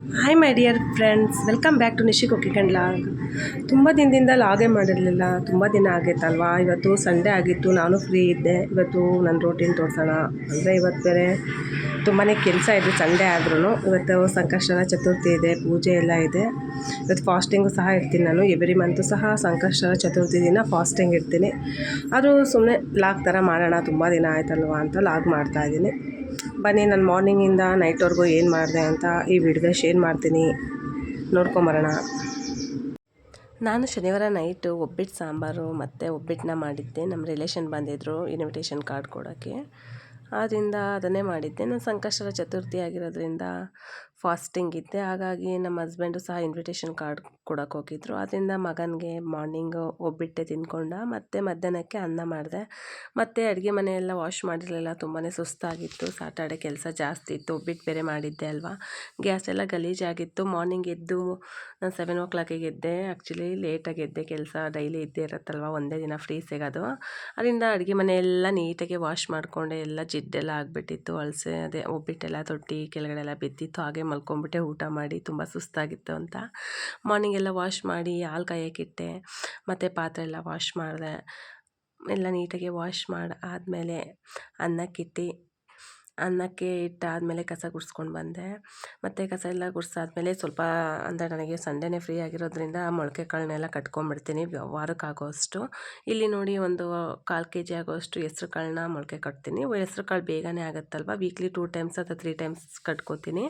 Hi my dear friends welcome back to Nishi cooking vlog ತುಂಬ ದಿನದಿಂದ ಲಾಗೇ ಮಾಡಿರಲಿಲ್ಲ. ತುಂಬ ದಿನ ಆಗೈತಲ್ವಾ? ಇವತ್ತು ಸಂಡೇ ಆಗಿತ್ತು. ನಾನು ಫ್ರೀ ಇದ್ದೆ. ಇವತ್ತು ನನ್ನ ರೋಟೀನ್ ತೋರಿಸೋಣ. ಅಂದರೆ ಇವತ್ತು ಬೇರೆ ತುಂಬಾ ಕೆಲಸ ಇದೆ ಸಂಡೆ ಆದ್ರೂ ಇವತ್ತು ಸಂಕಷ್ಟನ ಚತುರ್ಥಿ ಇದೆ, ಪೂಜೆ ಎಲ್ಲ ಇದೆ. ಇವತ್ತು ಫಾಸ್ಟಿಂಗು ಸಹ ಇರ್ತೀನಿ ನಾನು. ಎವ್ರಿ ಮಂತು ಸಹ ಸಂಕಷ್ಟನ ಚತುರ್ಥಿ ದಿನ ಫಾಸ್ಟಿಂಗ್ ಇರ್ತೀನಿ ಆದರೂ ಸುಮ್ಮನೆ ಲಾಗ್ ಥರ ಮಾಡೋಣ, ತುಂಬ ದಿನ ಆಯ್ತಲ್ವಾ ಅಂತ ಲಾಗ್ ಮಾಡ್ತಾ ಇದ್ದೀನಿ. ಬನ್ನಿ, ನಾನು ಮಾರ್ನಿಂಗಿಂದ ನೈಟ್ವರೆಗೂ ಏನು ಮಾಡಿದೆ ಅಂತ ಈ ವಿಡಿಯೋ ಶೇರ್ ಮಾಡ್ತೀನಿ. ನೋಡ್ಕೊಂಬರೋಣ. ನಾನು ಶನಿವಾರ ನೈಟು ಒಬ್ಬಿಟ್ಟು ಸಾಂಬಾರು ಮತ್ತು ಒಬ್ಬಿಟ್ಟನ್ನ ಮಾಡಿದ್ದೆ. ನಮ್ಮ ರಿಲೇಷನ್ ಬಂದಿದ್ದರು ಇನ್ವಿಟೇಷನ್ ಕಾರ್ಡ್ ಕೊಡೋಕ್ಕೆ. ಆದ್ದರಿಂದ ಅದನ್ನೇ ಮಾಡಿದ್ದೆ. ನಾನು ಸಂಕಷ್ಟರ ಚತುರ್ಥಿ ಆಗಿರೋದ್ರಿಂದ ಫಾಸ್ಟಿಂಗ್ ಇದ್ದೆ. ಹಾಗಾಗಿ ನಮ್ಮ ಹಸ್ಬೆಂಡು ಸಹ ಇನ್ವಿಟೇಷನ್ ಕಾರ್ಡ್ ಕೊಡೋಕೆ ಹೋಗಿದ್ರು. ಅದರಿಂದ ಮಗನಿಗೆ ಮಾರ್ನಿಂಗು ಒಬ್ಬಿಟ್ಟೆ ತಿನ್ಕೊಂಡ ಮತ್ತು ಮಧ್ಯಾಹ್ನಕ್ಕೆ ಅನ್ನ ಮಾಡಿದೆ. ಮತ್ತು ಅಡುಗೆ ಮನೆಯೆಲ್ಲ ವಾಶ್ ಮಾಡಿರಲಿಲ್ಲ ತುಂಬಾ ಸುಸ್ತಾಗಿತ್ತು. ಸಾಟರ್ಡೆ ಕೆಲಸ ಜಾಸ್ತಿ ಇತ್ತು. ಒಬ್ಬಿಟ್ಟು ಬೇರೆ ಮಾಡಿದ್ದೆ ಅಲ್ವಾ? ಗ್ಯಾಸ್ ಎಲ್ಲ ಗಲೀಜಾಗಿತ್ತು ಮಾರ್ನಿಂಗ್ ಎದ್ದು ನಾನು ಸೆವೆನ್ ಓ ಕ್ಲಾಕಿಗೆ ಎದ್ದೆ. ಆ್ಯಕ್ಚುಲಿ ಲೇಟಾಗಿ ಎದ್ದೆ. ಕೆಲಸ ಡೈಲಿ ಇದ್ದೇ ಇರುತ್ತಲ್ವ? ಒಂದೇ ದಿನ ಫ್ರೀ ಸಿಗೋದು. ಅದರಿಂದ ಅಡುಗೆ ಮನೆಯೆಲ್ಲ ನೀಟಾಗಿ ವಾಶ್ ಮಾಡಿಕೊಂಡೆ. ಎಲ್ಲ ಜಿಡ್ಡೆಲ್ಲ ಆಗಿಬಿಟ್ಟಿತ್ತು. ಅಳಸೆ ಅದೇ ಒಬ್ಬಿಟ್ಟೆಲ್ಲ ತೊಟ್ಟಿ ಕೆಳಗಡೆ ಎಲ್ಲ ಬಿದ್ದಿತ್ತು. ಹಾಗೆ ಮಲ್ಕೊಂಬಿಟ್ಟೆ. ಊಟ ಮಾಡಿ ತುಂಬ ಸುಸ್ತಾಗಿತ್ತು ಅಂತ. ಮಾರ್ನಿಂಗ್ ಎಲ್ಲ ವಾಶ್ ಮಾಡಿ ಹಾಲು ಕಾಯೋಕ್ಕಿಟ್ಟೆ ಮತ್ತು ಪಾತ್ರೆ ಎಲ್ಲ ವಾಶ್ ಮಾಡಿದೆ, ಎಲ್ಲ ನೀಟಾಗಿ ವಾಶ್ ಮಾಡಿ, ಆದಮೇಲೆ ಅನ್ನಕ್ಕಿಟ್ಟು ಅನ್ನಕ್ಕೆ ಇಟ್ಟಾದಮೇಲೆ ಕಸ ಗುಡಿಸ್ಕೊಂಡು ಬಂದೆ. ಮತ್ತು ಕಸ ಎಲ್ಲ ಗುಡಿಸಾದ್ಮೇಲೆ ಸ್ವಲ್ಪ ಅಂದರೆ ನನಗೆ ಸಂಡೇನೇ ಫ್ರೀ ಆಗಿರೋದ್ರಿಂದ ಮೊಳಕೆ ಕಾಳನ್ನೆಲ್ಲ ಕಟ್ಕೊಂಡ್ಬಿಡ್ತೀನಿ. ವಾರಕ್ಕೆ ಅಷ್ಟು ಇಲ್ಲಿ ನೋಡಿ ಒಂದು ಕಾಲು ಕೆ ಜಿ ಆಗೋಷ್ಟು ಹೆಸ್ರು ಕಾಳನ್ನ ಮೊಳಕೆ ಕಟ್ತೀನಿ. ಹೆಸ್ರು ಕಾಳು ಬೇಗನೆ ಆಗುತ್ತಲ್ವ? ವೀಕ್ಲಿ ಟೂ ಟೈಮ್ಸ್ ಅಥವಾ ತ್ರೀ ಟೈಮ್ಸ್ ಕಟ್ಕೋತೀನಿ.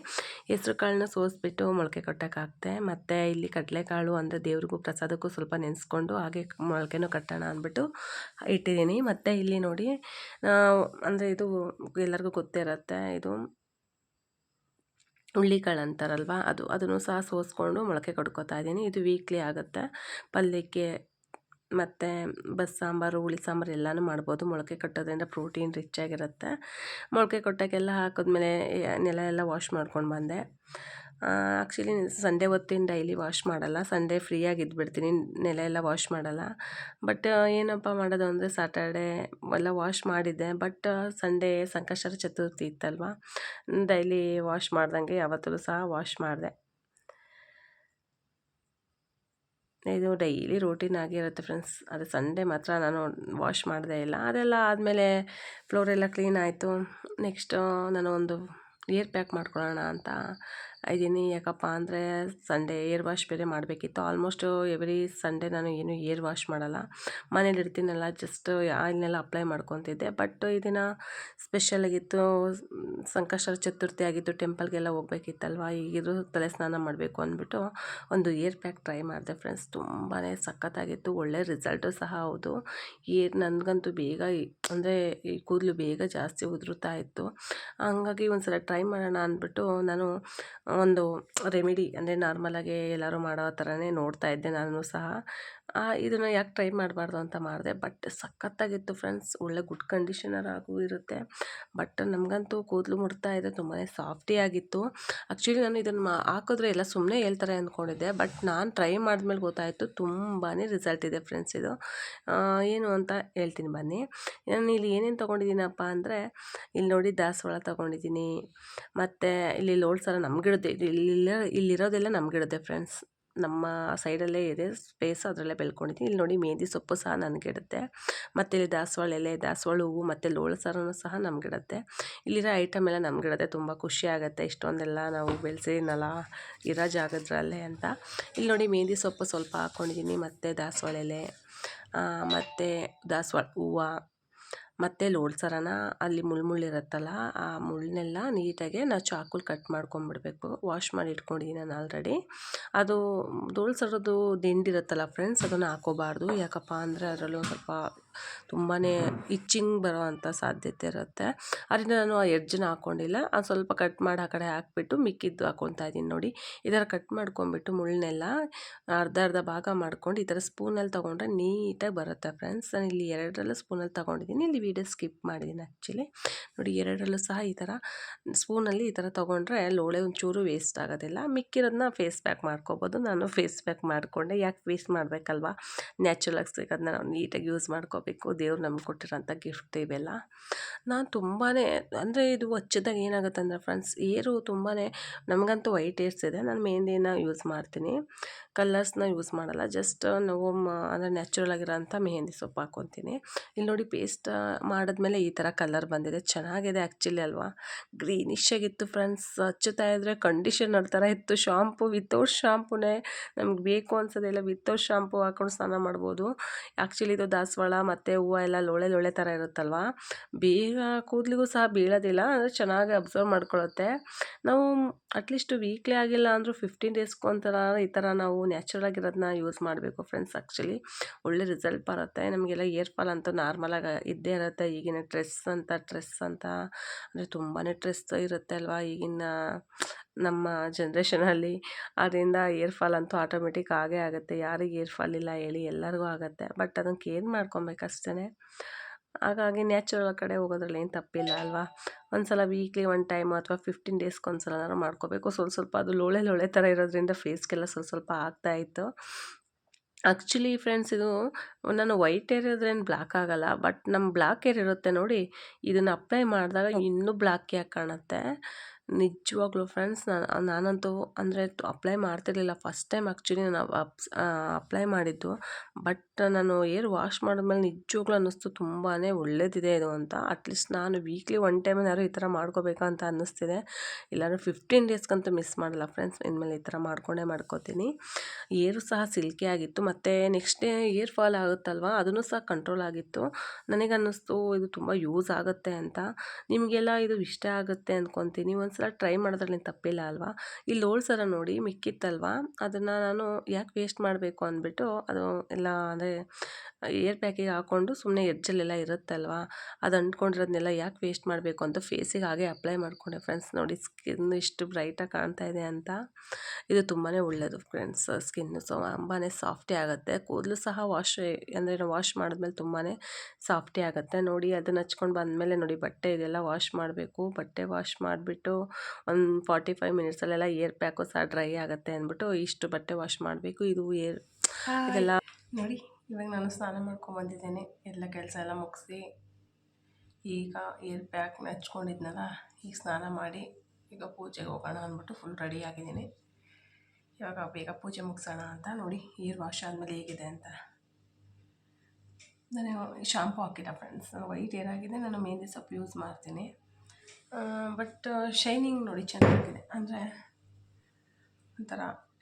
ಹೆಸ್ರು ಕಾಳನ್ನ ಸೋಸ್ಬಿಟ್ಟು ಮೊಳಕೆ ಕಟ್ಟೋಕ್ಕಾಗ್ತೆ. ಮತ್ತು ಇಲ್ಲಿ ಕಡಲೆಕಾಳು ಅಂದರೆ ದೇವ್ರಿಗೂ ಪ್ರಸಾದಕ್ಕೂ ಸ್ವಲ್ಪ ನೆನೆಸ್ಕೊಂಡು ಹಾಗೆ ಮೊಳಕೆನೂ ಕಟ್ಟೋಣ ಅಂದ್ಬಿಟ್ಟು ಇಟ್ಟಿದ್ದೀನಿ. ಮತ್ತು ಇಲ್ಲಿ ನೋಡಿ ಅಂದರೆ ಇದು ಎಲ್ಲರಿಗೂ ಗೊತ್ತೇ ಇರುತ್ತೆ ಇದು ಹುಳ್ಳಿಕಾಳು ಅಂತಾರಲ್ವ? ಅದು, ಅದನ್ನು ಸಹ ಸೋಸ್ಕೊಂಡು ಮೊಳಕೆ ಕಡ್ಕೊತಾ ಇದ್ದೀನಿ. ಇದು ವೀಕ್ಲಿ ಆಗುತ್ತೆ. ಪಲ್ಯಕ್ಕೆ ಮತ್ತು ಬಸ್ ಸಾಂಬಾರು, ಹುಳಿ ಸಾಂಬಾರು ಎಲ್ಲನೂ ಮಾಡ್ಬೋದು. ಮೊಳಕೆ ಕಟ್ಟೋದ್ರಿಂದ ಪ್ರೋಟೀನ್ ರಿಚ್ ಆಗಿರುತ್ತೆ. ಮೊಳಕೆ ಕೊಟ್ಟಾಗೆಲ್ಲ ಹಾಕಿದ್ಮೇಲೆ ನೆಲ ಎಲ್ಲ ವಾಶ್ ಮಾಡ್ಕೊಂಡು ಬಂದೆ. ಆ್ಯಕ್ಚುಲಿ ಸಂಡೇ ಹೊತ್ತಿನ ಡೈಲಿ ವಾಶ್ ಮಾಡಲ್ಲ. ಸಂಡೇ ಫ್ರೀಯಾಗಿ ಇದ್ಬಿಡ್ತೀನಿ. ನೆಲ ಎಲ್ಲ ವಾಶ್ ಮಾಡಲ್ಲ. ಬಟ್ ಏನಪ್ಪ ಮಾಡೋದು ಅಂದರೆ ಸಾಟರ್ಡೇ ಎಲ್ಲ ವಾಶ್ ಮಾಡಿದ್ದೆ. ಬಟ್ ಸಂಡೇ ಸಂಕಷ್ಟರ ಚತುರ್ಥಿ ಇತ್ತಲ್ವ? ಡೈಲಿ ವಾಶ್ ಮಾಡ್ದಂಗೆ ಯಾವತ್ತೂ ಸಹ ವಾಶ್ ಮಾಡಿದೆ. ಇದು ಡೈಲಿ ರೂಟೀನ್ ಆಗಿರುತ್ತೆ ಫ್ರೆಂಡ್ಸ್ ಅದು ಸಂಡೇ ಮಾತ್ರ ನಾನು ವಾಶ್ ಮಾಡಿದೆ ಇಲ್ಲ. ಅದೆಲ್ಲ ಆದಮೇಲೆ ಫ್ಲೋರೆಲ್ಲ ಕ್ಲೀನ್ ಆಯಿತು. ನೆಕ್ಸ್ಟು ನಾನು ಒಂದು ಏರ್ ಪ್ಯಾಕ್ ಮಾಡ್ಕೊಳ್ಳೋಣ ಅಂತ ಇದ್ದೀನಿ. ಯಾಕಪ್ಪ ಅಂದರೆ ಸಂಡೇ ಏರ್ ವಾಶ್ ಬೇರೆ ಮಾಡಬೇಕಿತ್ತು. ಆಲ್ಮೋಸ್ಟ್ ಎವ್ರಿ ಸಂಡೇ ನಾನು ಏನು ಏರ್ ವಾಶ್ ಮಾಡಲ್ಲ. ಮನೇಲಿ ಇರ್ತೀನಲ್ಲ ಜಸ್ಟ್ ಆಯಿಲ್ನೆಲ್ಲ ಅಪ್ಲೈ ಮಾಡ್ಕೊತಿದ್ದೆ. ಬಟ್ ಇದನ್ನು ಸ್ಪೆಷಲಾಗಿತ್ತು ಸಂಕಷ್ಟರ ಚತುರ್ಥಿ ಆಗಿತ್ತು. ಟೆಂಪಲ್ಗೆಲ್ಲ ಹೋಗ್ಬೇಕಿತ್ತಲ್ವ? ಈಗಿರೋ ತಲೆ ಸ್ನಾನ ಮಾಡಬೇಕು ಅಂದ್ಬಿಟ್ಟು ಒಂದು ಏರ್ ಪ್ಯಾಕ್ ಟ್ರೈ ಮಾಡಿದೆ ಫ್ರೆಂಡ್ಸ್ ತುಂಬಾ ಸಖತ್ತಾಗಿತ್ತು. ಒಳ್ಳೆ ರಿಸಲ್ಟು ಸಹ ಹೌದು. ಏರ್ ನನಗಂತೂ ಬೇಗ ಅಂದರೆ ಈ ಕೂದಲು ಬೇಗ ಜಾಸ್ತಿ ಉದುರುತ್ತಾ ಇತ್ತು. ಹಂಗಾಗಿ ಒಂದು ಸಲ ಟ್ರೈ ಮಾಡೋಣ ಅಂದ್ಬಿಟ್ಟು ನಾನು ಒಂದು ರೆಮಿಡಿ ಅಂದರೆ ನಾರ್ಮಲಾಗಿ ಎಲ್ಲರೂ ಮಾಡೋ ಥರನೇ ನೋಡ್ತಾ ಇದ್ದೆ ನಾನು ಸಹ. ಇದನ್ನು ಯಾಕೆ ಟ್ರೈ ಮಾಡಬಾರ್ದು ಅಂತ ಮಾಡಿದೆ. ಬಟ್ ಸಖತ್ತಾಗಿತ್ತು ಫ್ರೆಂಡ್ಸ್ ಒಳ್ಳೆ ಗುಡ್ ಕಂಡೀಷನರ್ ಆಗೂ ಇರುತ್ತೆ. ಬಟ್ ನಮಗಂತೂ ಕೂದಲು ಮುಡ್ತಾ ಇದೆ. ತುಂಬಾ ಸಾಫ್ಟಿಯಾಗಿತ್ತು ಆ್ಯಕ್ಚುಲಿ ನಾನು ಇದನ್ನು ಹಾಕಿದ್ರೆ ಎಲ್ಲ ಸುಮ್ಮನೆ ಹೇಳ್ತಾರೆ ಅಂದ್ಕೊಂಡಿದ್ದೆ ಬಟ್ ನಾನು ಟ್ರೈ ಮಾಡಿದ್ಮೇಲೆ ಗೊತ್ತಾಯಿತು. ತುಂಬಾ ರಿಸಲ್ಟ್ ಇದೆ ಫ್ರೆಂಡ್ಸ್ ಇದು. ಏನು ಅಂತ ಹೇಳ್ತೀನಿ ಬನ್ನಿ. ನಾನು ಇಲ್ಲಿ ಏನೇನು ತೊಗೊಂಡಿದ್ದೀನಪ್ಪ ಅಂದರೆ, ಇಲ್ಲಿ ನೋಡಿ ದಾಸವಾಳ ತೊಗೊಂಡಿದ್ದೀನಿ. ಮತ್ತು ಇಲ್ಲಿ ಲೋಳ್ಸಲ ನಮ್ಗಿಡುತ್ತೆ ಇಲ್ಲಿ ಇಲ್ಲಿರೋದೆಲ್ಲ ನಮ್ಗಿಡುತ್ತೆ ಫ್ರೆಂಡ್ಸ್ ನಮ್ಮ ಸೈಡಲ್ಲೇ ಇದೆ. ಸ್ಪೇಸ್ ಅದರಲ್ಲೇ ಬೆಳ್ಕೊಂಡಿದ್ದೀನಿ ಇಲ್ಲಿ ನೋಡಿ ಮೆಹಂದಿ ಸೊಪ್ಪು ಸಹ ನನಗಿಡುತ್ತೆ. ಮತ್ತು ಇಲ್ಲಿ ದಾಸವಾಳ ಎಲೆ, ದಾಸವಾಳ ಹೂವು ಮತ್ತು ಲೋಳ ಸರನೂ ಸಹ ನಮಗಿಡುತ್ತೆ. ಇಲ್ಲಿರೋ ಐಟಮ್ ಎಲ್ಲ ನಮಗಿಡುತ್ತೆ. ತುಂಬ ಖುಷಿ ಆಗುತ್ತೆ. ಇಷ್ಟೊಂದೆಲ್ಲ ನಾವು ಬೆಳೆಸಿದ್ದೀನಲ್ಲ, ಇರೋ ಜಾಗದ್ರಲ್ಲೇ ಅಂತ. ಇಲ್ಲಿ ನೋಡಿ ಮೆಹಂದಿ ಸೊಪ್ಪು ಸ್ವಲ್ಪ ಹಾಕ್ಕೊಂಡಿದ್ದೀನಿ ಮತ್ತು ದಾಸವಾಳ ಎಲೆ ಮತ್ತು ದಾಸವಾಳ ಹೂವು ಮತ್ತು ಲೋಳ್ಸರನ ಅಲ್ಲಿ ಮುಳ್ಳು ಇರುತ್ತಲ್ಲ, ಆ ಮುಳ್ಳನ್ನೆಲ್ಲ ನೀಟಾಗಿ ನಾವು ಚಾಕುಲಿ ಕಟ್ ಮಾಡ್ಕೊಂಬಿಡ್ಬೇಕು. ವಾಶ್ ಮಾಡಿ ಇಟ್ಕೊಂಡಿದ್ದೀನಿ ನಾನು ಆಲ್ರೆಡಿ ಅದು ದೋಳ್ಸರದ್ದು ದಿಂಡಿರುತ್ತಲ್ಲ ಫ್ರೆಂಡ್ಸ್ ಅದನ್ನು ಹಾಕೋಬಾರ್ದು. ಯಾಕಪ್ಪ ಅಂದರೆ ಅದರಲ್ಲಿ ಸ್ವಲ್ಪ ತುಂಬಾ ಇಚ್ಚಿಂಗ್ ಬರೋ ಅಂಥ ಸಾಧ್ಯತೆ ಇರುತ್ತೆ. ಅದರಿಂದ ನಾನು ಆ ಎಡ್ಜನ್ನ ಹಾಕ್ಕೊಂಡಿಲ್ಲ ಅದು ಸ್ವಲ್ಪ ಕಟ್ ಮಾಡಿ ಆ ಕಡೆ ಹಾಕ್ಬಿಟ್ಟು ಮಿಕ್ಕಿದ್ದು ಹಾಕೊತಾ ಇದ್ದೀನಿ ನೋಡಿ. ಈ ಥರ ಕಟ್ ಮಾಡ್ಕೊಂಬಿಟ್ಟು ಮುಳ್ಳನ್ನೆಲ್ಲ ಅರ್ಧ ಅರ್ಧ ಭಾಗ ಮಾಡ್ಕೊಂಡು ಈ ಥರ ಸ್ಪೂನಲ್ಲಿ ತೊಗೊಂಡ್ರೆ ನೀಟಾಗಿ ಬರುತ್ತೆ ಫ್ರೆಂಡ್ಸ್ ನಾನು ಇಲ್ಲಿ ಎರಡರಲ್ಲೂ ಸ್ಪೂನಲ್ಲಿ ತೊಗೊಂಡಿದ್ದೀನಿ. ಇಲ್ಲಿ ವೀಡಿಯೋ ಸ್ಕಿಪ್ ಮಾಡಿದ್ದೀನಿ ಆ್ಯಕ್ಚುಲಿ ನೋಡಿ ಎರಡರಲ್ಲೂ ಸಹ ಈ ಥರ ಸ್ಪೂನಲ್ಲಿ ಈ ಥರ ತೊಗೊಂಡ್ರೆ ಲೋಳೆ ಒಂಚೂರು ವೇಸ್ಟ್ ಆಗೋದಿಲ್ಲ. ಮಿಕ್ಕಿರೋದನ್ನ ಫೇಸ್ ಪ್ಯಾಕ್ ಮಾಡ್ಕೋಬೋದು. ನಾನು ಫೇಸ್ ಪ್ಯಾಕ್ ಮಾಡಿಕೊಂಡೆ. ಯಾಕೆ ವೇಸ್ಟ್ ಮಾಡಬೇಕಲ್ವಾ? ನ್ಯಾಚುರಲಾಗಿ ಸಿಗೋದನ್ನ ನಾವು ನೀಟಾಗಿ ಯೂಸ್ ಮಾಡ್ಕೋಬೇಕು. ಮಾಡ್ಕೋಬೇಕು ದೇವ್ರು ನಮ್ಗೆ ಕೊಟ್ಟಿರೋಂಥ ಗಿಫ್ಟ್ ಇವೆಲ್ಲ. ನಾನು ತುಂಬಾ ಅಂದರೆ ಇದು ಹಚ್ಚಿದಾಗ ಏನಾಗುತ್ತೆ ಅಂದರೆ ಫ್ರೆಂಡ್ಸ್ ಏರು ತುಂಬಾ ನಮಗಂತೂ ವೈಟ್ ಏರ್ಸ್ ಇದೆ, ನಾನು ಮೆಹಂದಿನ ಯೂಸ್ ಮಾಡ್ತೀನಿ. ಕಲರ್ಸ್ನ ಯೂಸ್ ಮಾಡಲ್ಲ ಜಸ್ಟ್ ನಾವು ಅಂದರೆ ನ್ಯಾಚುರಲ್ ಆಗಿರೋಂಥ ಮೆಹಂದಿ ಸೊಪ್ಪು ಹಾಕ್ಕೊತೀನಿ ಇಲ್ಲಿ ನೋಡಿ ಪೇಸ್ಟ್ ಮಾಡಿದ್ಮೇಲೆ ಈ ಥರ ಕಲರ್ ಬಂದಿದೆ, ಚೆನ್ನಾಗಿದೆ ಆ್ಯಕ್ಚುಲಿ ಅಲ್ವಾ? ಗ್ರೀನಿಶ್ ಆಗಿತ್ತು ಫ್ರೆಂಡ್ಸ್ ಹಚ್ಚುತ್ತಾ ಇದ್ದರೆ ಕಂಡೀಷನರ್ ಥರ ಇತ್ತು ಶಾಂಪು ವಿತೌಟ್ ಶಾಂಪುನೇ ನಮ್ಗೆ ಬೇಕು ಅನ್ಸೋದಿಲ್ಲ ವಿತೌಟ್ ಶಾಂಪು ಹಾಕೊಂಡು ಸ್ನಾನ ಮಾಡ್ಬೋದು. ಆ್ಯಕ್ಚುಲಿ ಇದು ದಾಸವಾಳ ಮತ್ತು ಹೂವು ಎಲ್ಲ ಲೋಳೆ ಲೋಳೆ ಥರ ಇರುತ್ತಲ್ವ? ಬೇಗ ಕೂದಲಿಗೂ ಸಹ ಬೀಳೋದಿಲ್ಲ ಅಂದರೆ ಚೆನ್ನಾಗಿ ಅಬ್ಸರ್ವ್ ಮಾಡ್ಕೊಳ್ಳುತ್ತೆ. ನಾವು ಅಟ್ಲೀಸ್ಟ್ ವೀಕ್ಲಿ ಆಗಿಲ್ಲ ಅಂದರೂ ಫಿಫ್ಟೀನ್ ಡೇಸ್ಗೊಂಥರ ಈ ಥರ ನಾವು ನ್ಯಾಚುರಲ್ ಆಗಿರೋದನ್ನ ಯೂಸ್ ಮಾಡಬೇಕು ಫ್ರೆಂಡ್ಸ್ ಆ್ಯಕ್ಚುಲಿ ಒಳ್ಳೆ ರಿಸಲ್ಟ್ ಬರುತ್ತೆ. ನಮಗೆಲ್ಲ ಏರ್ ಫಾಲ್ ಅಂತೂ ನಾರ್ಮಲಾಗಿ ಇದ್ದೇ ಇರುತ್ತೆ. ಈಗಿನ ಟ್ರೆಸ್ ಅಂತ ಟ್ರೆಸ್ ಅಂತ, ಅಂದರೆ ತುಂಬಾ ಟ್ರೆಸ್ ಇರುತ್ತೆ ಅಲ್ವಾ? ಈಗಿನ ನಮ್ಮ ಜನ್ರೇಷನಲ್ಲಿ ಅದರಿಂದ ಏರ್ ಫಾಲ್ ಅಂತೂ ಆಟೋಮೆಟಿಕ್ ಆಗೇ ಆಗುತ್ತೆ. ಯಾರಿಗೆ ಏರ್ ಫಾಲ್ ಇಲ್ಲ ಹೇಳಿ ಎಲ್ಲರಿಗೂ ಆಗುತ್ತೆ. ಬಟ್ ಅದನ್ನು ಕೇರ್ ಮಾಡ್ಕೊಬೇಕಷ್ಟೇ ಹಾಗಾಗಿ ನ್ಯಾಚುರಲ್ ಕಡೆ ಹೋಗೋದ್ರಲ್ಲಿ ಏನು ತಪ್ಪಿಲ್ಲ ಅಲ್ವಾ? ಒಂದು ಸಲ ವೀಕ್ಲಿ ಒನ್ ಟೈಮ್ ಅಥವಾ ಫಿಫ್ಟೀನ್ ಡೇಸ್ಗೆ ಒಂದು ಸಲನಾದ್ರು ಮಾಡ್ಕೋಬೇಕು. ಸ್ವಲ್ಪ ಸ್ವಲ್ಪ ಅದು ಲೋಳೆ ಲೋಳೆ ಥರ ಇರೋದ್ರಿಂದ ಫೇಸ್ಗೆಲ್ಲ ಸ್ವಲ್ಪ ಸ್ವಲ್ಪ ಆಗ್ತಾಯಿತ್ತು ಆ್ಯಕ್ಚುಲಿ ಫ್ರೆಂಡ್ಸ್ ಇದು ನಾನು ವೈಟ್ ಏರ್ ಇರೋದ್ರೇನು ಬ್ಲ್ಯಾಕ್ ಆಗಲ್ಲ. ಬಟ್ ನಮ್ಮ ಬ್ಲ್ಯಾಕ್ ಏರ್ ಇರುತ್ತೆ ನೋಡಿ. ಇದನ್ನು ಅಪ್ಲೈ ಮಾಡಿದಾಗ ಇನ್ನೂ ಬ್ಲ್ಯಾಕಿಯಾಗಿ ಕಾಣುತ್ತೆ? ನಿಜವಾಗ್ಲೂ ಫ್ರೆಂಡ್ಸ್ ನಾನು ನಾನಂತೂ ಅಂದರೆ ಅಪ್ಲೈ ಮಾಡ್ತಿರಲಿಲ್ಲ. ಫಸ್ಟ್ ಟೈಮ್ ಆ್ಯಕ್ಚುಲಿ ನಾನು ಅಪ್ಲೈ ಮಾಡಿದ್ದು. ಬಟ್ ನಾನು ಏರ್ ವಾಶ್ ಮಾಡಿದ್ಮೇಲೆ ನಿಜವಾಗ್ಲೂ ಅನ್ನಿಸ್ತು ತುಂಬಾ ಒಳ್ಳೇದಿದೆ ಇದು ಅಂತ. ಅಟ್ಲೀಸ್ಟ್ ನಾನು ವೀಕ್ಲಿ ಒನ್ ಟೈಮ್ ಏನಾದ್ರು ಈ ಥರ ಮಾಡ್ಕೋಬೇಕಾ ಅಂತ ಅನ್ನಿಸ್ತಿದೆ. ಇಲ್ಲಾಂದ್ರೆ ಫಿಫ್ಟೀನ್ ಡೇಸ್ಗಂತೂ ಮಿಸ್ ಮಾಡಲ್ಲ ಫ್ರೆಂಡ್ಸ್. ಇನ್ಮೇಲೆ ಈ ಥರ ಮಾಡ್ಕೊಂಡೇ ಮಾಡ್ಕೋತೀನಿ. ಏರು ಸಹ ಸಿಲ್ಕಿ ಆಗಿತ್ತು. ಮತ್ತು ನೆಕ್ಸ್ಟ್ ಡೇ ಏರ್ ಫಾಲ್ ಆಗುತ್ತಲ್ವ? ಅದನ್ನು ಸಹ ಕಂಟ್ರೋಲ್ ಆಗಿತ್ತು. ನನಗೆ ಅನ್ನಿಸ್ತು ಇದು ತುಂಬ ಯೂಸ್ ಆಗುತ್ತೆ ಅಂತ. ನಿಮಗೆಲ್ಲ ಇದು ಇಷ್ಟ ಆಗುತ್ತೆ ಅಂದ್ಕೊತೀನಿ ಒಂದು ಸಲ ಟ್ರೈ ಮಾಡೋದ್ರಲ್ಲಿ ತಪ್ಪಿಲ್ಲ ಅಲ್ವಾ? ಇಲ್ಲಿ ಹೋಳ್ಸರ ನೋಡಿ ಮಿಕ್ಕಿತ್ತಲ್ವಾ? ಅದನ್ನು ನಾನು ಯಾಕೆ ವೇಸ್ಟ್ ಮಾಡಬೇಕು ಅಂದ್ಬಿಟ್ಟು ಅದು ಎಲ್ಲ ಅಂದರೆ ಏರ್ ಪ್ಯಾಕಿಗೆ ಹಾಕ್ಕೊಂಡು ಸುಮ್ಮನೆ ಎಡ್ಜಲ್ಲೆಲ್ಲ ಇರುತ್ತಲ್ವಾ? ಅದು ಅಂಟ್ಕೊಂಡಿರೋದನ್ನೆಲ್ಲ ಯಾಕೆ ವೇಸ್ಟ್ ಮಾಡಬೇಕು ಅಂತ ಫೇಸಿಗೆ ಹಾಗೆ ಅಪ್ಲೈ ಮಾಡಿಕೊಂಡೆ ಫ್ರೆಂಡ್ಸ್. ನೋಡಿ ಸ್ಕಿನ್ ಇಷ್ಟು ಬ್ರೈಟಾಗಿ ಕಾಣ್ತಾ ಇದೆ ಅಂತ. ಇದು ತುಂಬಾ ಒಳ್ಳೆಯದು ಫ್ರೆಂಡ್ಸ್. ಸ್ಕಿನ್ನು ಸೊ ತುಂಬಾ ಸಾಫ್ಟಿ ಆಗುತ್ತೆ. ಕೂದಲು ಸಹ ವಾಶ್ ಅಂದರೆ ವಾಶ್ ಮಾಡಿದ್ಮೇಲೆ ತುಂಬಾ ಸಾಫ್ಟಿ ಆಗುತ್ತೆ. ನೋಡಿ ಅದನ್ನು ಹಚ್ಕೊಂಡು ಬಂದಮೇಲೆ ನೋಡಿ ಬಟ್ಟೆ ಇದೆಲ್ಲ ವಾಶ್ ಮಾಡಬೇಕು. ಬಟ್ಟೆ ವಾಶ್ ಮಾಡಿಬಿಟ್ಟು ಒಂದು ಫಾರ್ಟಿ ಫೈವ್ ಮಿನಿಟ್ಸಲ್ಲೆಲ್ಲ ಏರ್ ಪ್ಯಾಕು ಸಹ ಡ್ರೈ ಆಗುತ್ತೆ ಅಂದ್ಬಿಟ್ಟು ಇಷ್ಟು ಬಟ್ಟೆ ವಾಶ್ ಮಾಡಬೇಕು. ಇದು ಏರ್ ಇದೆಲ್ಲ ನೋಡಿ ಇವಾಗ ನಾನು ಸ್ನಾನ ಮಾಡ್ಕೊಂಬಂದಿದ್ದೇನೆ, ಎಲ್ಲ ಕೆಲಸ ಎಲ್ಲ ಮುಗಿಸಿ, ಈಗ ಏರ್ ಪ್ಯಾಕ್ನ ಹಚ್ಕೊಂಡಿದ್ನಲ್ಲ ಈಗ ಸ್ನಾನ ಮಾಡಿ ಈಗ ಪೂಜೆಗೆ ಹೋಗೋಣ ಅಂದ್ಬಿಟ್ಟು ಫುಲ್ ರೆಡಿ ಆಗಿದ್ದೀನಿ. ಇವಾಗ ಬೇಗ ಪೂಜೆ ಮುಗಿಸೋಣ ಅಂತ ನೋಡಿ ಏರ್ ವಾಶ್ ಆದಮೇಲೆ ಹೇಗಿದೆ ಅಂತ. ನಾನು ಶಾಂಪು ಹಾಕಿಲ್ಲ ಫ್ರೆಂಡ್ಸ್ ನಾನು ವೈಟ್ ಏರ್ ಆಗಿದೆ, ನಾನು ಮೆಹಂದಿ ಸೊಪ್ಪು ಯೂಸ್ ಮಾಡ್ತೀನಿ. ಬಟ್ ಶೈನಿಂಗ್ ನೋಡಿ ಚೆನ್ನಾಗಿದೆ. ಅಂದರೆ ಒಂಥರ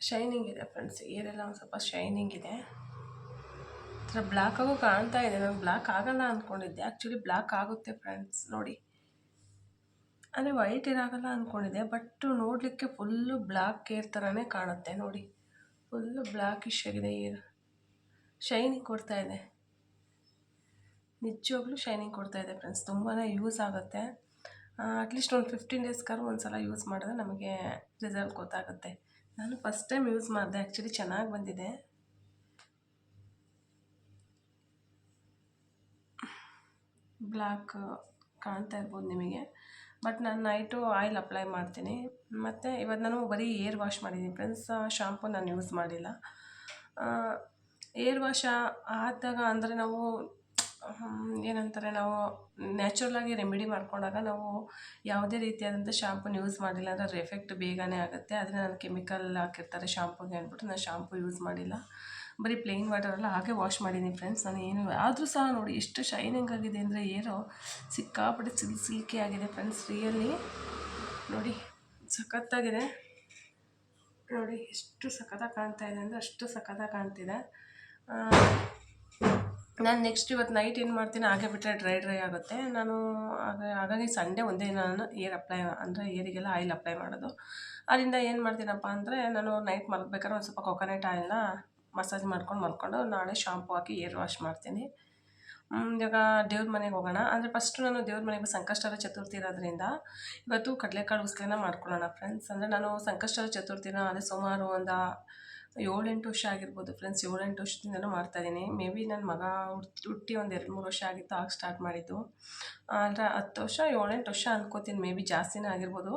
ಶೈನಿಂಗ್ ಇದೆ ಫ್ರೆಂಡ್ಸ್ ಏರೆಲ್ಲ ಒಂದು ಸ್ವಲ್ಪ ಶೈನಿಂಗ್ ಇದೆ. ಥರ ಬ್ಲ್ಯಾಕ್ ಆಗೋ ಕಾಣ್ತಾ ಇದೆ. ನಾನು ಬ್ಲ್ಯಾಕ್ ಆಗಲ್ಲ ಅಂದ್ಕೊಂಡಿದ್ದೆ ಆ್ಯಕ್ಚುಲಿ ಬ್ಲ್ಯಾಕ್ ಆಗುತ್ತೆ ಫ್ರೆಂಡ್ಸ್ ನೋಡಿ. ಅಂದರೆ ವೈಟ್ ಇರಾಗಲ್ಲ ಅಂದ್ಕೊಂಡಿದ್ದೆ ಬಟ್ ನೋಡಲಿಕ್ಕೆ ಫುಲ್ಲು ಬ್ಲ್ಯಾಕ್ ಏರ್ ಥರನೇ ಕಾಣುತ್ತೆ, ನೋಡಿ. ಫುಲ್ಲು ಬ್ಲ್ಯಾಕಿಶ್ ಆಗಿದೆ ಏರ್ ಶೈನಿಂಗ್ ಕೊಡ್ತಾ ಇದೆ. ನಿಜವಾಗ್ಲೂ ಶೈನಿಂಗ್ ಕೊಡ್ತಾ ಇದೆ ಫ್ರೆಂಡ್ಸ್ ತುಂಬಾ ಯೂಸ್ ಆಗುತ್ತೆ. ಅಟ್ಲೀಸ್ಟ್ ಒಂದು ಫಿಫ್ಟೀನ್ ಡೇಸ್ಗಾರು ಒಂದು ಸಲ ಯೂಸ್ ಮಾಡಿದ್ರೆ ನಮಗೆ ರಿಸಲ್ಟ್ ಗೊತ್ತಾಗುತ್ತೆ. ನಾನು ಫಸ್ಟ್ ಟೈಮ್ ಯೂಸ್ ಮಾಡಿದೆ. ಆ್ಯಕ್ಚುಲಿ ಚೆನ್ನಾಗಿ ಬಂದಿದೆ. ಬ್ಲ್ಯಾಕ್ ಕಾಣ್ತಾ ಇರ್ಬೋದು ನಿಮಗೆ. ಬಟ್ ನಾನು ನೈಟು ಆಯಿಲ್ ಅಪ್ಲೈ ಮಾಡ್ತೀನಿ. ಮತ್ತು ಇವತ್ತು ನಾನು ಬರೀ ಏರ್ ವಾಶ್ ಮಾಡಿದ್ದೀನಿ ಫ್ರೆಂಡ್ಸ್. ಶಾಂಪು ನಾನು ಯೂಸ್ ಮಾಡಿಲ್ಲ. ಏರ್ ವಾಶ ಆದಾಗ ಅಂದರೆ ನಾವು ಏನಂತಾರೆ, ನಾವು ನ್ಯಾಚುರಲಾಗಿ ರೆಮಿಡಿ ಮಾಡ್ಕೊಂಡಾಗ ನಾವು ಯಾವುದೇ ರೀತಿಯಾದಂಥ ಶಾಂಪೂನ ಯೂಸ್ ಮಾಡಿಲ್ಲ ಅಂದರೆ ಎಫೆಕ್ಟ್ ಬೇಗನೆ ಆಗುತ್ತೆ. ಆದರೆ ನಾನು ಕೆಮಿಕಲ್ ಹಾಕಿರ್ತಾರೆ ಶಾಂಪೂಗೆ ಅಂದ್ಬಿಟ್ಟು ನಾನು ಶಾಂಪು ಯೂಸ್ ಮಾಡಿಲ್ಲ. ಬರೀ ಪ್ಲೇನ್ ವಾಟರೆಲ್ಲ ಹಾಗೆ ವಾಶ್ ಮಾಡಿದ್ದೀನಿ ಫ್ರೆಂಡ್ಸ್ ನಾನು ಏನು, ಆದರೂ ಸಹ ನೋಡಿ ಎಷ್ಟು ಶೈನಿಂಗ್ ಆಗಿದೆ ಅಂದರೆ ಏರೋ ಸಿಕ್ಕಾಪಟ್ಟೆ ಸಿಲ್, ಸಿಲ್ಕಿ ಆಗಿದೆ ಫ್ರೆಂಡ್ಸ್ ರಿಯಲ್ಲಿ ನೋಡಿ, ಸಖತ್ತಾಗಿದೆ. ನೋಡಿ, ಎಷ್ಟು ಸಖತ್ತಾಗಿ ಕಾಣ್ತಾ ಇದೆ ಅಂದರೆ ಅಷ್ಟು ಸಖತ್ತಾಗಿ ಕಾಣ್ತಿದೆ. ನಾನು ನೆಕ್ಸ್ಟ್ ಇವತ್ತು ನೈಟ್ ಏನು ಮಾಡ್ತೀನಿ, ಹಾಗೆ ಬಿಟ್ಟರೆ ಡ್ರೈ ಡ್ರೈ ಆಗುತ್ತೆ. ನಾನು ಹಾಗಾಗಿ ಸಂಡೇ ಒಂದೇ ನಾನು ಏರ್ ಅಪ್ಲೈ ಅಂದರೆ ಏರಿಗೆಲ್ಲ ಆಯಿಲ್ ಅಪ್ಲೈ ಮಾಡೋದು. ಅದರಿಂದ ಏನು ಮಾಡ್ತೀನಪ್ಪ ಅಂದರೆ, ನಾನು ನೈಟ್ ಮಲಗಬೇಕಾದ್ರೆ ಒಂದು ಸ್ವಲ್ಪ ಕೊಕೊನೆಟ್ ಆಯಿಲ್ನ ಮಸಾಜ್ ಮಾಡ್ಕೊಂಡು ಮಲ್ಕೊಂಡು ನಾಳೆ ಶಾಂಪು ಹಾಕಿ ಏರ್ ವಾಶ್ ಮಾಡ್ತೀನಿ. ಇವಾಗ ದೇವ್ರ ಮನೆಗೆ ಹೋಗೋಣ. ಅಂದರೆ ಫಸ್ಟು ನಾನು ದೇವ್ರ ಮನೆಗೆ ಸಂಕಷ್ಟರ ಚತುರ್ಥಿ ಇರೋದ್ರಿಂದ ಇವತ್ತು ಕಡಲೆಕಾಳು ಉಸ್ಲಿನ ಮಾಡ್ಕೊಳ್ಳೋಣ ಫ್ರೆಂಡ್ಸ್ ಅಂದರೆ ನಾನು ಸಂಕಷ್ಟರ ಚತುರ್ಥಿನ ಅದೇ ಸುಮಾರು ಒಂದು ಏಳೆಂಟು ವರ್ಷ ಆಗಿರ್ಬೋದು ಫ್ರೆಂಡ್ಸ್ ಏಳೆಂಟು ವರ್ಷದಿಂದಲೂ ಮಾಡ್ತಾಯಿದ್ದೀನಿ ಮೇ ಬಿ ನನ್ನ ಮಗ ಹುಟ್ಟಿ ಒಂದು ಎರಡು ಮೂರು ವರ್ಷ ಆಗಿತ್ತು, ಆಗ ಸ್ಟಾರ್ಟ್ ಮಾಡಿದ್ದು. ಅಂದರೆ ಹತ್ತು ವರ್ಷ, ಏಳೆಂಟು ವರ್ಷ ಅನ್ಕೋತೀನಿ. ಮೇ ಬಿ ಜಾಸ್ತಿನೇ ಆಗಿರ್ಬೋದು.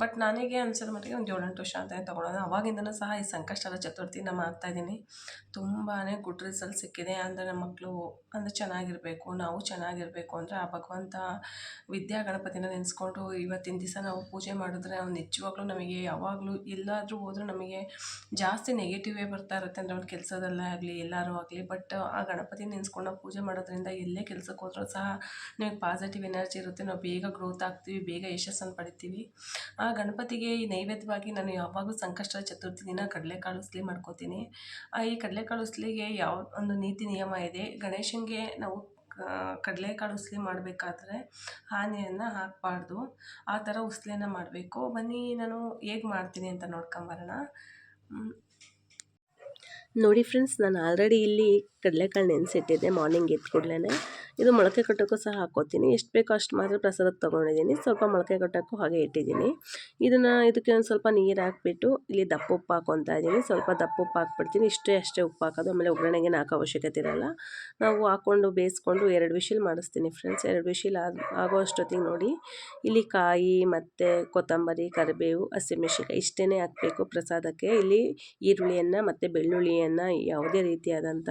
ಬಟ್ ನನಗೆ ಅನ್ಸಿದ ಮಟ್ಟಿಗೆ ಒಂದು ಏಳೆಂಟು ವರ್ಷ ಅಂತ ತೊಗೊಳೋದು ಅವಾಗಿಂದನೂ ಸಹ ಈ ಸಂಕಷ್ಟದ ಚತುರ್ಥಿನ ಮಾಡ್ತಾಯಿದ್ದೀನಿ ತುಂಬಾ ಗುಡ್ ರಿಸಲ್ಟ್ ಸಿಕ್ಕಿದೆ. ಅಂದರೆ ನಮ್ಮ ಮಕ್ಕಳು ಅಂದರೆ ಚೆನ್ನಾಗಿರಬೇಕು, ನಾವು ಚೆನ್ನಾಗಿರಬೇಕು ಅಂದರೆ ಆ ಭಗವಂತ ವಿದ್ಯಾ ಗಣಪತಿನ ನೆನೆಸ್ಕೊಂಡು ಇವತ್ತಿನ ದಿವಸ ನಾವು ಪೂಜೆ ಮಾಡಿದ್ರೆ ಅವ್ನು ನಿಜವಾಗ್ಲೂ ನಮಗೆ ಯಾವಾಗಲೂ ಎಲ್ಲಾದರೂ ಹೋದರೂ ನಮಗೆ ಜಾಸ್ತಿ ನೆಗೆಟಿವೇ ಬರ್ತಾ ಇರುತ್ತೆ. ಅಂದರೆ ಅವ್ನ ಕೆಲಸದಲ್ಲೇ ಆಗಲಿ, ಎಲ್ಲರೂ ಆಗಲಿ. ಬಟ್ ಆ ಗಣಪತಿ ನೆನೆಸ್ಕೊಂಡು ಪೂಜೆ ಮಾಡೋದ್ರಿಂದ ಎಲ್ಲೇ ಕೆಲಸಕ್ಕೆ ಹೋದ್ರೂ ಸಹ ನಿಮಗೆ ಪಾಸಿಟಿವ್ ಎನರ್ಜಿ ಇರುತ್ತೆ, ನಾವು ಬೇಗ ಗ್ರೋತ್ ಆಗ್ತೀವಿ, ಬೇಗ ಯಶಸ್ಸನ್ನು ಪಡಿತೀವಿ. ಆ ಗಣಪತಿಗೆ ಈ ನೈವೇದ್ಯವಾಗಿ ನಾನು ಯಾವಾಗಲೂ ಸಂಕಷ್ಟದ ಚತುರ್ಥಿ ದಿನ ಕಡಲೆಕಾಳು ಉಸ್ಲಿ ಮಾಡ್ಕೋತೀನಿ. ಈ ಕಡಲೆಕಾಳು ಉಸ್ಲಿಗೆ ಯಾವ ಒಂದು ನೀತಿ ನಿಯಮ ಇದೆ, ಗಣೇಶನಿಗೆ ನಾವು ಕಡಲೆಕಾಳು ಉಸ್ಲಿ ಮಾಡಬೇಕಾದ್ರೆ ಹಾನಿಯನ್ನು ಹಾಕಬಾರ್ದು, ಆ ಥರ ಉಸ್ಲಿಯನ್ನು ಮಾಡಬೇಕು. ಬನ್ನಿ, ನಾನು ಹೇಗೆ ಮಾಡ್ತೀನಿ ಅಂತ ನೋಡ್ಕೊಂಬರೋಣ ನೋಡಿ ಫ್ರೆಂಡ್ಸ್ ನಾನು ಆಲ್ರೆಡಿ ಇಲ್ಲಿ ಕಡಲೆಕಾಳು ನೆನೆಸಿಟ್ಟಿದ್ದೆ ಮಾರ್ನಿಂಗ್ ಎದ್ದು ಕೂಡಲೇ ಇದು ಮೊಳಕೆ ಕಟ್ಟೋಕ್ಕೂ ಸಹ ಹಾಕ್ಕೋತೀನಿ. ಎಷ್ಟು ಬೇಕೋ ಅಷ್ಟು ಮಾತ್ರ ಪ್ರಸಾದಕ್ಕೆ ತೊಗೊಂಡಿದ್ದೀನಿ. ಸ್ವಲ್ಪ ಮೊಳಕೆ ಕಟ್ಟೋಕ್ಕೂ ಹಾಗೆ ಇಟ್ಟಿದ್ದೀನಿ. ಇದನ್ನು ಇದಕ್ಕೆ ಒಂದು ಸ್ವಲ್ಪ ನೀರು ಹಾಕ್ಬಿಟ್ಟು ಇಲ್ಲಿ ದಪ್ಪ ಉಪ್ಪು ಹಾಕೊತಾ ಇದ್ದೀನಿ. ಸ್ವಲ್ಪ ದಪ್ಪ ಉಪ್ಪು ಹಾಕ್ಬಿಡ್ತೀನಿ. ಇಷ್ಟೇ ಅಷ್ಟೇ ಉಪ್ಪು ಹಾಕೋದು. ಆಮೇಲೆ ಒಗ್ಗರಣೆಗೆ ಹಾಕೋ ಅವಶ್ಯಕತೆ ಇರಲ್ಲ. ನಾವು ಹಾಕ್ಕೊಂಡು ಬೇಯಿಸ್ಕೊಂಡು ಎರಡು ವಿಶಿಲ್ ಮಾಡಿಸ್ತೀನಿ ಫ್ರೆಂಡ್ಸ್ ಎರಡು ವಿಶಿಲ್ ಆಗೋ ಅಷ್ಟೊತ್ತಿಗೆ ನೋಡಿ. ಇಲ್ಲಿ ಕಾಯಿ ಮತ್ತು ಕೊತ್ತಂಬರಿ, ಕರಿಬೇವು, ಹಸಿಮೆಣ್ಸಿನ್ಕಾಯಿ ಇಷ್ಟೇ ಹಾಕಬೇಕು ಪ್ರಸಾದಕ್ಕೆ. ಇಲ್ಲಿ ಈರುಳ್ಳಿಯನ್ನು ಮತ್ತು ಬೆಳ್ಳುಳ್ಳಿಯನ್ನು ಯಾವುದೇ ರೀತಿಯಾದಂಥ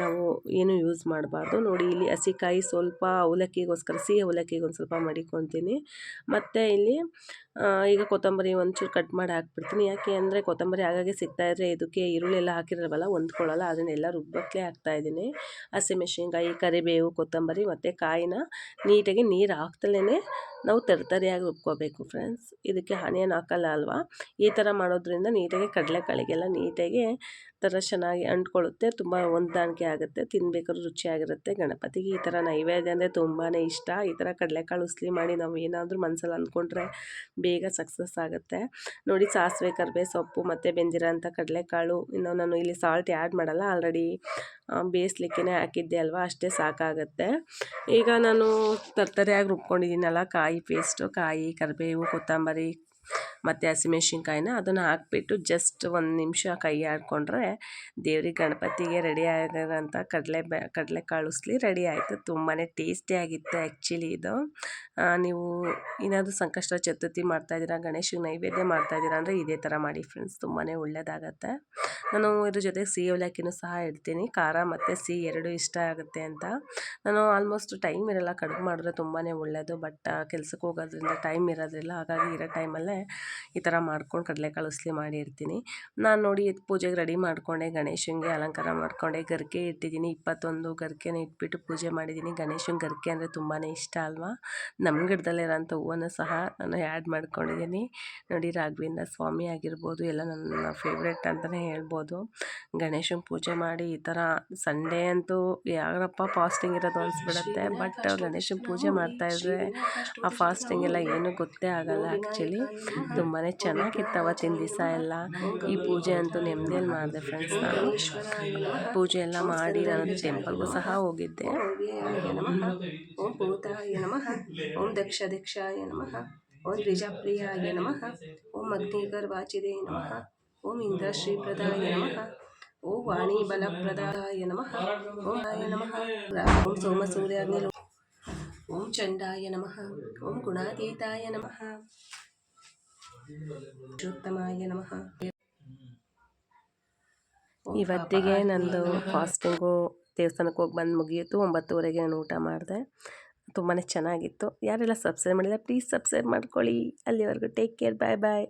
ನಾವು ಏನು ಯೂಸ್ ಮಾಡಬಾರ್ದು. ನೋಡಿ, ಇಲ್ಲಿ ಹಸಿಕಾಯಿ ಸ್ವಲ್ಪ ಅವಲಕ್ಕಿಗೋಸ್ಕರ, ಸಿಹಿ ಅವಲಕ್ಕಿಗೆ ಒಂದು ಸ್ವಲ್ಪ ಮಡಿಕೊತೀನಿ ಮತ್ತು ಇಲ್ಲಿ ಈಗ ಕೊತ್ತಂಬರಿ ಒಂಚೂರು ಕಟ್ ಮಾಡಿ ಹಾಕ್ಬಿಡ್ತೀನಿ. ಯಾಕೆ ಅಂದರೆ ಕೊತ್ತಂಬರಿ ಆಗಾಗ್ಗೆ ಸಿಗ್ತಾಯಿದ್ರೆ ಇದಕ್ಕೆ ಈರುಳ್ಳಿ ಎಲ್ಲ ಹಾಕಿರಲ್ವಲ್ಲ, ಹೊಂದ್ಕೊಳ್ಳಲ್ಲ. ಅದನ್ನೆಲ್ಲ ರುಬ್ಬಕ್ಕೆ ಹಾಕ್ತಾಯಿದ್ದೀನಿ ಹಸಿಮೆಣ್ಸಿನ್ಕಾಯಿ ಕರಿಬೇವು, ಕೊತ್ತಂಬರಿ ಮತ್ತು ಕಾಯಿನ ನೀಟಾಗಿ ನೀರು ಹಾಕ್ತಲೇ ನಾವು ತರತರಿಯಾಗಿ ರುಬ್ಕೋಬೇಕು ಫ್ರೆಂಡ್ಸ್ ಇದಕ್ಕೆ ಹನಿಯನ್ನು ಹಾಕಲ್ಲ ಅಲ್ವಾ? ಈ ಥರ ಮಾಡೋದ್ರಿಂದ ನೀಟಾಗಿ ಕಡಲೆಕಾಳಿಗೆಲ್ಲ ನೀಟಾಗಿ ಥರ ಚೆನ್ನಾಗಿ ಅಂಟ್ಕೊಳ್ಳುತ್ತೆ. ತುಂಬ ಹೊಂದಾಣಿಕೆ ಆಗುತ್ತೆ, ತಿನ್ಬೇಕಾದ್ರೂ ರುಚಿಯಾಗಿರುತ್ತೆ. ಗಣಪತಿಗೆ ಈ ಥರ ನೈವೇದ್ಯ ಅಂದರೆ ತುಂಬಾ ಇಷ್ಟ. ಈ ಥರ ಕಡಲೆಕಾಳು ಉಸ್ಲಿ ಮಾಡಿ ನಾವು ಏನಾದರೂ ಮನಸ್ಸಲ್ಲಿ ಅಂದ್ಕೊಂಡ್ರೆ ಬೇಗ ಸಕ್ಸಸ್ ಆಗುತ್ತೆ. ನೋಡಿ, ಸಾಸಿವೆ ಕರಿಬೇ ಸೊಪ್ಪು ಮತ್ತು ಬೆಂದಿರೋಂಥ ಕಡಲೆಕಾಳು ಇನ್ನು ನಾನು ಇಲ್ಲಿ ಸಾಲ್ಟ್ ಆ್ಯಡ್ ಮಾಡಲ್ಲ ಆಲ್ರೆಡಿ ಬೇಯಿಸ್ಲಿಕ್ಕೆ ಹಾಕಿದ್ದೆ ಅಲ್ವಾ? ಅಷ್ಟೇ ಸಾಕಾಗುತ್ತೆ. ಈಗ ನಾನು ತರ್ತರಿಯಾಗಿ ರುಬ್ಕೊಂಡಿದ್ದೀನಲ್ಲ, ಕಾಯಿ ಪೇಸ್ಟು ಕಾಯಿ, ಕರಿಬೇವು, ಕೊತ್ತಂಬರಿ ಮತ್ತು ಹಸಿಮೆಣ್ಸಿನ್ಕಾಯಿನ ಅದನ್ನು ಹಾಕಿಬಿಟ್ಟು ಜಸ್ಟ್ ಒಂದು ನಿಮಿಷ ಕೈ ಆಡಿಕೊಂಡ್ರೆ ದೇವ್ರಿಗೆ ಗಣಪತಿಗೆ ರೆಡಿ ಆಗಿರೋಂಥ ಕಡಲೆ ಕಡಲೆ ಕಡಲೆಕಾಳು ಉಸ್ಲಿ ರೆಡಿ ಆಯಿತು. ತುಂಬಾ ಟೇಸ್ಟಿಯಾಗಿತ್ತು ಆ್ಯಕ್ಚುಲಿ ಇದು. ನೀವು ಏನಾದರೂ ಸಂಕಷ್ಟ ಚತುರ್ಥಿ ಮಾಡ್ತಾಯಿದ್ದೀರಾ ಗಣೇಶಗೆ ನೈವೇದ್ಯ ಮಾಡ್ತಾಯಿದ್ದೀರಾ ಅಂದರೆ ಇದೇ ಥರ ಮಾಡಿ ಫ್ರೆಂಡ್ಸ್ ತುಂಬಾ ಒಳ್ಳೆಯದಾಗತ್ತೆ ನಾನು ಇದ್ರ ಜೊತೆ ಸಿಹಿ ಅವಲಕ್ಕಿನೂ ಸಹ ಇಡ್ತೀನಿ ಖಾರ ಮತ್ತು ಸಿಹಿ ಎರಡೂ ಇಷ್ಟ ಆಗುತ್ತೆ ಅಂತ. ನಾನು ಆಲ್ಮೋಸ್ಟ್ ಟೈಮ್ ಇರೋಲ್ಲ ಕಡುಬು ಮಾಡಿದ್ರೆ ತುಂಬಾ ಒಳ್ಳೆಯದು ಬಟ್ ಕೆಲಸಕ್ಕೆ ಹೋಗೋದ್ರಿಂದ ಟೈಮ್ ಇರೋದಿಲ್ಲ. ಹಾಗಾಗಿ ಇರೋ ಟೈಮಲ್ಲೇ ಈ ಥರ ಮಾಡ್ಕೊಂಡು ಕಡಲೆಕಾಳು ಉಸ್ಲಿ ಮಾಡಿರ್ತೀನಿ. ನಾನು ನೋಡಿ ಪೂಜೆಗೆ ರೆಡಿ ಮಾಡಿಕೊಂಡೆ ಗಣೇಶನಿಗೆ ಅಲಂಕಾರ ಮಾಡಿಕೊಂಡೆ. ಗರಿಕೆ ಇಟ್ಟಿದ್ದೀನಿ ಇಪ್ಪತ್ತೊಂದು ಗರಿಕೆನ ಇಟ್ಬಿಟ್ಟು ಪೂಜೆ ಮಾಡಿದ್ದೀನಿ. ಗಣೇಶನ ಗರಿಕೆ ಅಂದರೆ ತುಂಬಾ ಇಷ್ಟ ಅಲ್ವಾ? ನಮ್ಮ ಗಿಡದಲ್ಲಿರೋಂಥ ಹೂವನ್ನು ಸಹ ನಾನು ಆ್ಯಡ್ ಮಾಡ್ಕೊಂಡಿದ್ದೀನಿ. ನೋಡಿ ರಾಘವೇಂದ್ರ ಸ್ವಾಮಿ ಆಗಿರ್ಬೋದು ಎಲ್ಲ ನನ್ನ ಫೇವ್ರೆಟ್ ಅಂತಲೇ ಹೇಳ್ಬೋದು. ಗಣೇಶನ ಪೂಜೆ ಮಾಡಿ ಈ ಥರ ಸಂಡೇ ಅಂತೂ ಯಾರಪ್ಪ ಫಾಸ್ಟಿಂಗ್ ಇರೋದು ಅನಿಸ್ಬಿಡುತ್ತೆ. ಬಟ್ ಗಣೇಶನ ಪೂಜೆ ಮಾಡ್ತಾಯಿದ್ರೆ ಆ ಫಾಸ್ಟಿಂಗ್ ಎಲ್ಲ ಏನೂ ಗೊತ್ತೇ ಆಗಲ್ಲ ಆ್ಯಕ್ಚುಲಿ ತುಂಬಾ ಚೆನ್ನಾಗಿತ್ತು ಅವತ್ತಿನ ದಿವಸ ಎಲ್ಲ. ಈ ಪೂಜೆ ಅಂತೂ ನೆಮ್ಮದಿಯಲ್ಲಿ ಮಾಡಿದೆ ಫ್ರೆಂಡ್ಸ್ ನಾನು. ಪೂಜೆ ಎಲ್ಲ ಮಾಡಿ ನಾನು ಟೆಂಪಲ್ಗೂ ಸಹ ಹೋಗಿದ್ದೆ. ಓಂ ಭೂತಾಯ ನಮಃ. ಓಂ ದಕ್ಷ ದಕ್ಷಾಯ ನಮಃ ಓಂ ದ್ವಿಜಪ್ರಿಯಾಯ ನಮಃ. ಓಂ ಅಗ್ನಿಗರ್ವಾಚಿದೆ ನಮಃ. ಓಂ ಇಂದ್ರಶ್ರೀಪ್ರದಾಯ ನಮಃ. ಓಂ ವಾಣಿ ಬಲಪ್ರದಾಯ ನಮಃ. ಓಂ ಆಯ ನಮಃ. ಓಂ ಸೋಮಸೂರ್ಯಾಗ್ನಿ ಓಂ ಚಂಡಾಯ ನಮಃ. ಓಂ ಗುಣಾತೀತಾಯ ನಮಃ. ಪುರುಷೋತ್ತಮಾಯ ನಮಃ. ಇವತ್ತಿಗೆ ನಂದು ಫಾಸ್ಟಿಂಗು ದೇವಸ್ಥಾನಕ್ಕೆ ಹೋಗಿ ಬಂದು ಮುಗಿಯಿತು. ಒಂಬತ್ತುವರೆಗೆ ನಾನು ಊಟ ಮಾಡಿದೆ. ತುಂಬಾ ಚೆನ್ನಾಗಿತ್ತು. ಯಾರೆಲ್ಲ ಸಬ್ಸ್ಕ್ರೈಬ್ ಮಾಡಿಲ್ಲ, ಪ್ಲೀಸ್ ಸಬ್ಸ್ಕ್ರೈಬ್ ಮಾಡ್ಕೊಳ್ಳಿ. ಅಲ್ಲಿವರೆಗೂ ಟೇಕ್ ಕೇರ್, ಬಾಯ್ ಬಾಯ್.